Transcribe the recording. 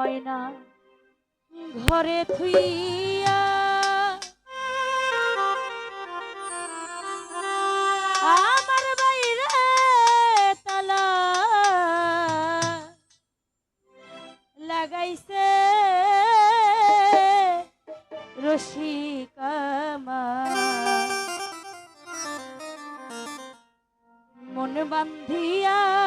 ময়না ঘরে থুইয়া আমার বাইরে তালা লাগাইছে রসিকামা মন বান্ধিয়া